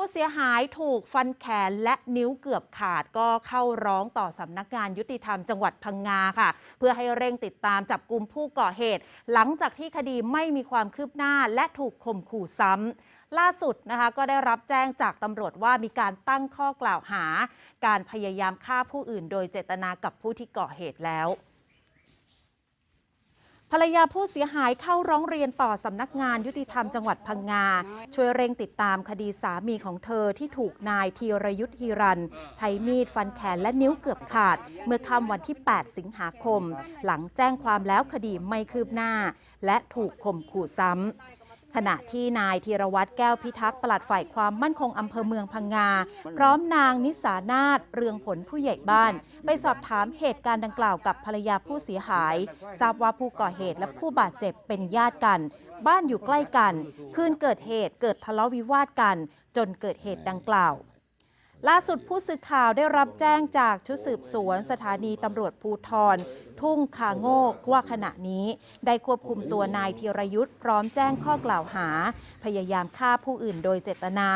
ผู้เสียหายถูกฟันแขนและนิ้วเกือบขาดก็เข้าร้องต่อสำนักงานยุติธรรมจังหวัดพังงาค่ะ เพื่อให้เร่งติดตามจับกลุ่มผู้ก่อเหตุ หลังจากที่คดีไม่มีความคืบหน้าและถูกข่มขู่ซ้ำล่าสุดนะคะก็ได้รับแจ้งจากตำรวจว่ามีการตั้งข้อกล่าวหา การพยายามฆ่าผู้อื่นโดยเจตนากับผู้ที่ก่อเหตุแล้ว ภรรยาผู้เสียหายเข้าร้องเรียนต่อสำนักงานยุติธรรมจังหวัดพังงา ช่วยเร่งติดตามคดีสามีของเธอที่ถูกนายธีรยุทธ์ฮีรัน ใช้มีดฟันแขนและนิ้วเกือบขาด เมื่อค่ำวันที่ 8 สิงหาคม หลังแจ้งความแล้วคดีไม่คืบหน้า และถูกข่มขู่ซ้ำ ขณะที่นายธีรวัตรแก้วพิทักษ์ปลัดฝ่ายความมั่นคงอำเภอเมืองพังงา พร้อมนางนิสานาฏเรืองผลผู้ใหญ่บ้าน ไปสอบถามเหตุการณ์ดังกล่าวกับภรรยาผู้เสียหาย ทราบว่าผู้ก่อเหตุและผู้บาดเจ็บเป็นญาติกัน บ้านอยู่ใกล้กัน คืนเกิดเหตุเกิดทะเลาะวิวาทกัน จนเกิดเหตุดังกล่าว ล่าสุดผู้สื่อข่าวได้รับแจ้งจากชุดสืบสวน สถานีตำรวจภูทร ทุ่งคาโงกว่าขณะนี้ ได้ควบคุมตัวนายธีรยุทธ์พร้อมแจ้งข้อกล่าวหา พยายามฆ่าผู้อื่นโดยเจตนา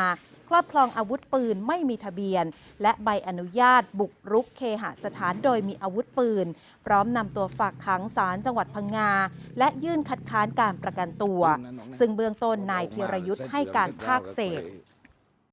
ครอบครองอาวุธปืนไม่มีทะเบียน และใบอนุญาตบุกรุกเคหสถานโดยมีอาวุธปืน พร้อมนำตัวฝากขังศาลจังหวัดพังงา และยื่นคัดค้านการประกันตัว ซึ่งเบื้องต้นนายธีรยุทธ์ให้การภาคเศษ